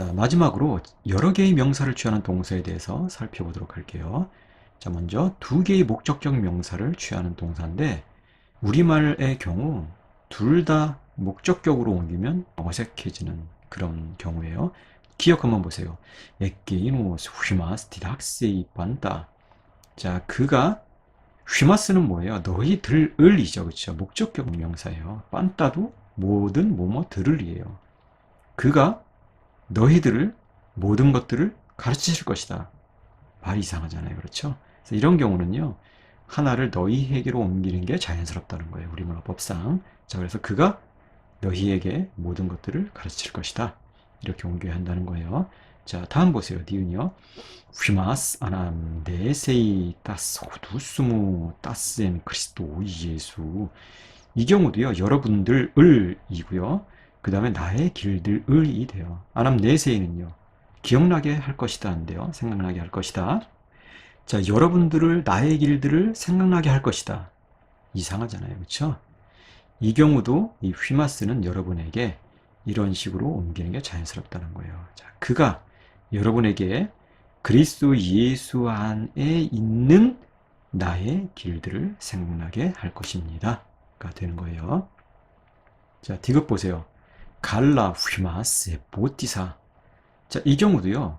자, 마지막으로 여러 개의 명사를 취하는 동사에 대해서 살펴보도록 할게요. 자, 먼저 두 개의 목적격 명사를 취하는 동사인데 우리말의 경우 둘 다 목적격으로 옮기면 어색해지는 그런 경우예요. 기억 한번 보세요. 에게이노 휘마스 디닥세이 반다. 자, 그가 휘마스는 뭐예요? 너희들을이죠. 그렇죠? 목적격 명사예요. 반따도 모든 뭐뭐들을이에요. 그가 너희들을 모든 것들을 가르치실 것이다. 말이 이상하잖아요. 그렇죠? 그래서 이런 경우는요. 하나를 너희에게로 옮기는 게 자연스럽다는 거예요. 우리말로 법상. 자, 그래서 그가 너희에게 모든 것들을 가르칠 것이다. 이렇게 옮겨야 한다는 거예요. 자, 다음 보세요. 니은요. 휘마스 아남 네세이 따스 호두스무 따스엔 그리스도 예수. 이 경우도요. 여러분들을 이고요. 그 다음에 나의 길들을이 돼요. 아남 네세이는요. 기억나게 할 것이다 인데요. 생각나게 할 것이다. 자, 여러분들을 나의 길들을 생각나게 할 것이다. 이상하잖아요. 그렇죠? 이 경우도 이 휘마스는 여러분에게 이런 식으로 옮기는 게 자연스럽다는 거예요. 자, 그가 여러분에게 그리스도 예수 안에 있는 나의 길들을 생각나게 할 것입니다. 가 되는 거예요. 자, 디귿 보세요. 갈라 휘마스의 보티사. 자, 이 경우도요.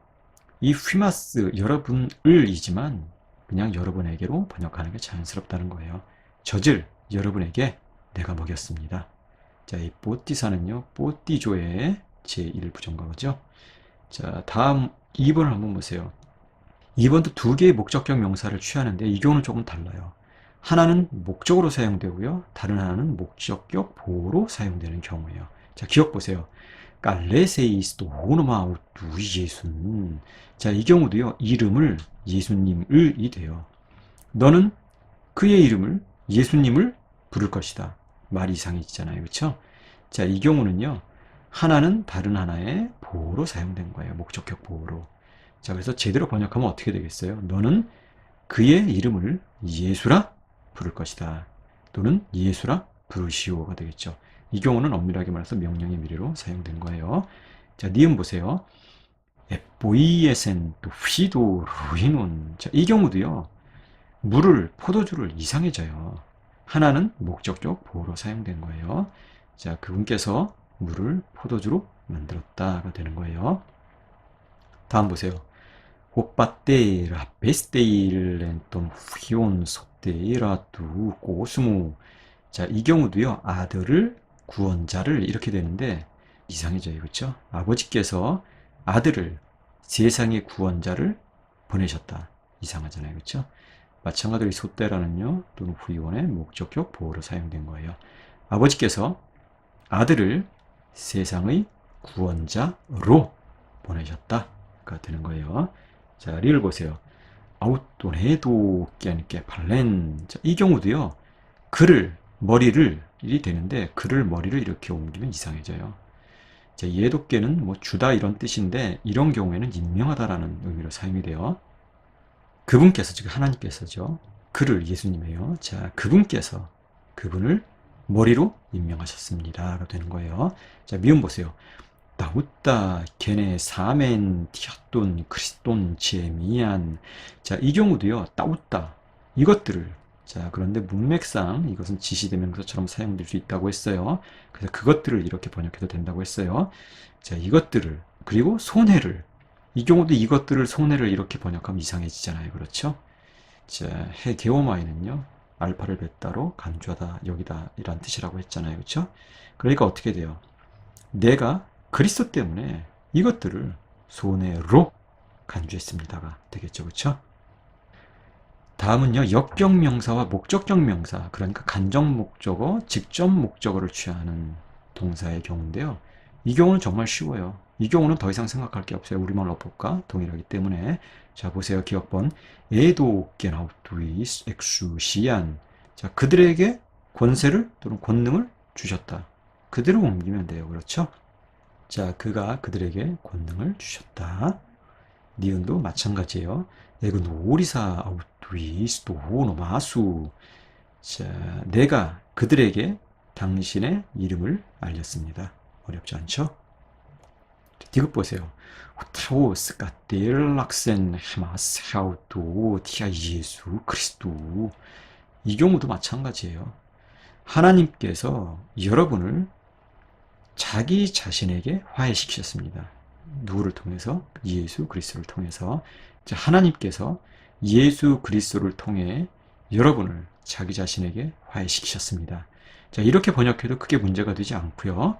이 휘마스 여러분을이지만 그냥 여러분에게로 번역하는 게 자연스럽다는 거예요. 젖을 여러분에게 내가 먹였습니다. 자, 이 뽀띠사는요, 뽀띠조의 제1부정과거죠. 자, 다음 2번을 한번 보세요. 2번도 두 개의 목적격 명사를 취하는데 이 경우는 조금 달라요. 하나는 목적으로 사용되고요. 다른 하나는 목적격 보호로 사용되는 경우예요. 자, 기억 보세요. 깔레세이스도 오노마 우리 예수는 자, 이 경우도요. 이름을 예수님을이 돼요. 너는 그의 이름을 예수님을 부를 것이다. 말이 이상해지잖아요. 그렇죠? 자, 이 경우는요. 하나는 다른 하나의 보호로 사용된 거예요. 목적격 보호로. 자, 그래서 제대로 번역하면 어떻게 되겠어요? 너는 그의 이름을 예수라 부를 것이다. 또는 예수라 부르시오가 되겠죠. 이 경우는 엄밀하게 말해서 명령의 미래로 사용된 거예요. 자, 니은 보세요. 에보이에센 또 휘도 루이논. 자, 이 경우도요. 물을 포도주를 이상해져요. 하나는 목적적 보호로 사용된 거예요. 자, 그분께서 물을 포도주로 만들었다가 되는 거예요. 다음 보세요. 호빠떼라 베스테일렌 또는 휘온 소떼라 두 고스무 자, 이 경우도요. 아들을 구원자를 이렇게 되는데 이상해져요. 그렇죠? 아버지께서 아들을 세상의 구원자를 보내셨다. 이상하잖아요. 그렇죠? 마찬가지로 소떼라는요. 또는 후이원의 목적격 보호로 사용된 거예요. 아버지께서 아들을 세상의 구원자로 보내셨다가 되는 거예요. 자, 리를 보세요. 아웃돈해도 깨니께 발렌. 자, 이 경우도요. 그를 머리를 일이 되는데 그를 머리를 이렇게 옮기면 이상해져요. 자, 예도께는 뭐 주다 이런 뜻인데 이런 경우에는 임명하다라는 의미로 사용이 돼요. 그분께서 즉 하나님께서죠. 그를 예수님이에요. 자, 그분께서 그분을 머리로 임명하셨습니다가 되는 거예요. 자, 미음 보세요. 다우다 걔네 사멘 티아돈 크리스톤 제미안 자, 이 경우도요. 따우다 이것들을 자, 그런데 문맥상 이것은 지시대명사처럼 사용될 수 있다고 했어요. 그래서 그것들을 이렇게 번역해도 된다고 했어요. 자, 이것들을 그리고 손해를 이 경우도 이것들을 손해를 이렇게 번역하면 이상해지잖아요. 그렇죠? 자, 해게오마이는요. 알파를 벳다로 간주하다 여기다 이란 뜻이라고 했잖아요. 그렇죠? 그러니까 어떻게 돼요? 내가 그리스도 때문에 이것들을 손해로 간주했습니다가 되겠죠. 그렇죠? 다음은요. 역격 명사와 목적격 명사, 그러니까 간접 목적어, 직접 목적어를 취하는 동사의 경우인데요. 이 경우는 정말 쉬워요. 이 경우는 더 이상 생각할 게 없어요. 우리말 어법과 동일하기 때문에. 자, 보세요. 기억번. 에도 게나우투이스 엑수시안. 자, 그들에게 권세를 또는 권능을 주셨다. 그대로 옮기면 돼요. 그렇죠? 자, 그가 그들에게 권능을 주셨다. 니은도 마찬가지예요. 에그 노리사 아우 투이스도 노마수. 자, 내가 그들에게 당신의 이름을 알렸습니다. 어렵지 않죠? 디귿 보세요. 타오 스카텔 락센 마스 하우도 티아 예수 그리스도 이 경우도 마찬가지예요. 하나님께서 여러분을 자기 자신에게 화해시키셨습니다. 누구를 통해서? 예수 그리스도를 통해서. 자, 하나님께서 예수 그리스도를 통해 여러분을 자기 자신에게 화해시키셨습니다. 자, 이렇게 번역해도 크게 문제가 되지 않고요.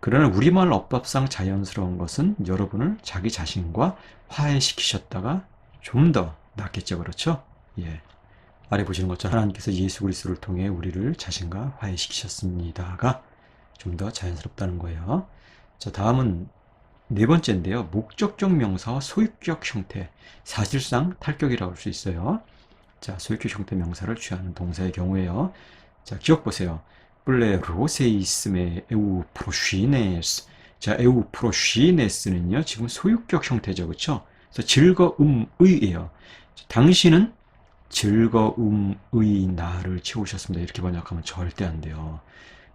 그러나 우리말 어법상 자연스러운 것은 여러분을 자기 자신과 화해시키셨다가 좀 더 낫겠죠. 그렇죠? 예. 아래 보시는 것처럼 하나님께서 예수 그리스도를 통해 우리를 자신과 화해시키셨습니다가 좀 더 자연스럽다는 거예요. 자, 다음은 네 번째인데요. 목적적 명사와 소유격 형태. 사실상 탈격이라고 할 수 있어요. 자, 소유격 형태 명사를 취하는 동사의 경우에요. 자, 기억 보세요. 플레로세이스메 에우 프로쉬네스. 자, 에우 프로쉬네스는요. 지금 소유격 형태죠. 그렇죠? 그래서 즐거움의예요. 당신은 즐거움의 나를 채우셨습니다. 이렇게 번역하면 절대 안 돼요.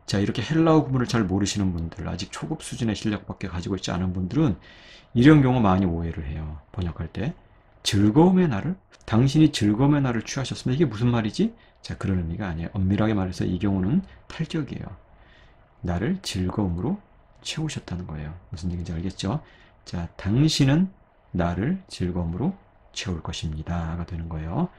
자, 이렇게 헬라어 구문을 잘 모르시는 분들, 아직 초급 수준의 실력밖에 가지고 있지 않은 분들은 이런 경우 많이 오해를 해요. 번역할 때. 즐거움의 날을, 당신이 즐거움의 날을 취하셨습니다. 이게 무슨 말이지? 자, 그런 의미가 아니에요. 엄밀하게 말해서 이 경우는 탈격이에요. 나를 즐거움으로 채우셨다는 거예요. 무슨 얘기인지 알겠죠? 자, 당신은 나를 즐거움으로 채울 것입니다 가 되는 거예요.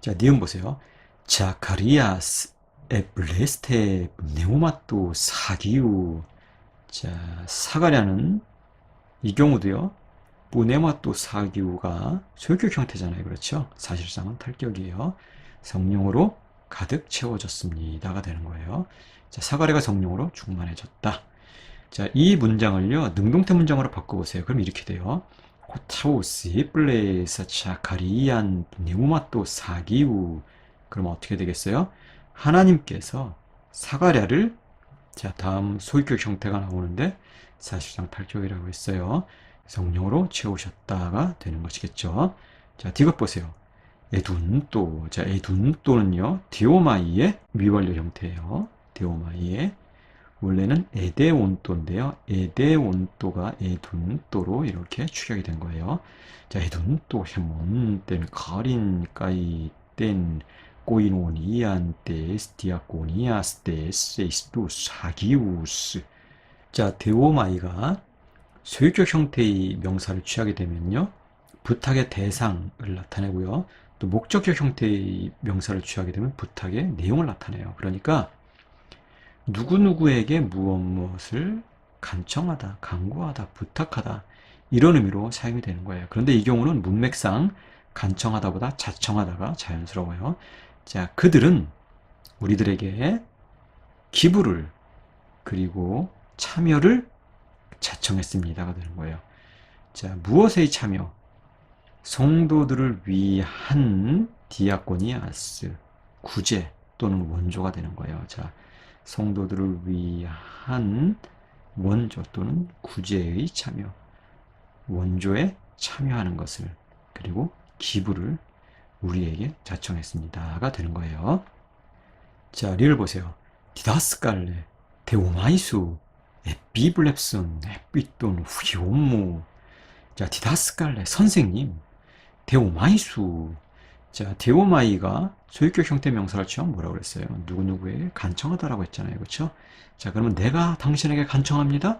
자, 니은 보세요. 자카리아스 에블레스테 네오마또 사기우. 자 사가랴는 이 경우도요 뿌네마또 사기우가 소유격 형태잖아요. 그렇죠? 사실상은 탈격이에요. 성령으로 가득 채워졌습니다가 되는 거예요. 자 사가랴가 성령으로 충만해졌다. 자 이 문장을요 능동태 문장으로 바꿔보세요. 그럼 이렇게 돼요. 호타우스 플레이사 자카리안 네오마또 사기우. 그럼 어떻게 되겠어요 하나님께서 사가랴를 자 다음 소유격 형태가 나오는데 사실상 탈격이라고 했어요. 성령으로 채우셨다가 되는 것이겠죠. 자 디귿 보세요. 에둔또 자 에둔또는요 디오마이의 위완료 형태예요. 디오마이의 원래는 에데온또인데요. 에데온또가 에둔또로 이렇게 추격이 된 거예요. 자 에둔또 해몬 땐 가린 까이 땐 디아코니아스테스 에스투스 하기우스. 자 데오마이가 소유격 형태의 명사를 취하게 되면요 부탁의 대상을 나타내고요. 또 목적격 형태의 명사를 취하게 되면 부탁의 내용을 나타내요. 그러니까 누구누구에게 무엇 무엇을 간청하다 강구하다 부탁하다 이런 의미로 사용이 되는 거예요. 그런데 이 경우는 문맥상 간청하다보다 자청하다가 자연스러워요 자, 그들은 우리들에게 기부를 그리고 참여를 자청했습니다가 되는 거예요. 자, 무엇의 참여? 성도들을 위한 디아코니아스 구제 또는 원조가 되는 거예요. 자, 성도들을 위한 원조 또는 구제의 참여, 원조에 참여하는 것을 그리고 기부를 우리에게 자청했습니다가 되는 거예요. 자, 리를 보세요. 디다스칼레, 데오마이수, 에비블랩슨, 에비돈, 후요무. 자, 디다스칼레, 선생님, 데오마이수. 자, 데오마이가 소유격 형태 명사를 취하면 뭐라고 그랬어요? 누구누구에게 간청하다라고 했잖아요. 그렇죠? 자, 그러면 내가 당신에게 간청합니다?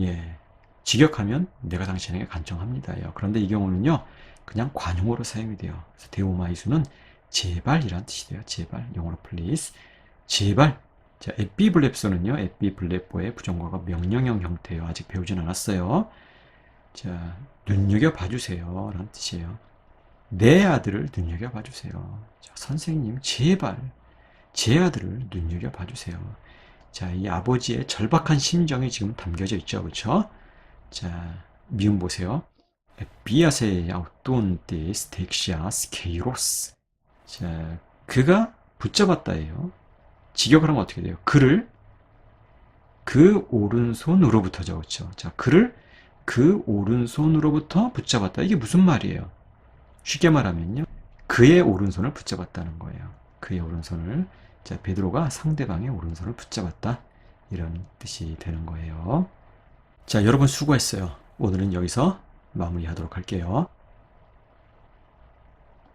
예. 직역하면 내가 당신에게 간청합니다요. 그런데 이 경우는요. 그냥 관용어로 사용이 돼요. 그래서 데오마이수는 제발이란 뜻이 돼요. 제발. 영어로 please. 제발. 자, 에피블랩소는요. 에피블랩보의 부정과가 명령형 형태예요. 아직 배우진 않았어요. 자, 눈여겨 봐주세요. 라는 뜻이에요. 내 아들을 눈여겨 봐주세요. 자, 선생님, 제발. 제 아들을 눈여겨 봐주세요. 자, 이 아버지의 절박한 심정이 지금 담겨져 있죠. 그렇죠? 자, 미음 보세요. 비아세 아우톤데 스텍시아 스케이로스. 자, 그가 붙잡았다예요. 직역을 하면 어떻게 돼요? 그를 그 오른손으로부터 적었죠. 자, 그를 그 오른손으로부터 붙잡았다. 이게 무슨 말이에요? 쉽게 말하면요. 그의 오른손을 붙잡았다는 거예요. 그의 오른손을. 자, 베드로가 상대방의 오른손을 붙잡았다. 이런 뜻이 되는 거예요. 자, 여러분 수고했어요. 오늘은 여기서 마무리하도록 할게요.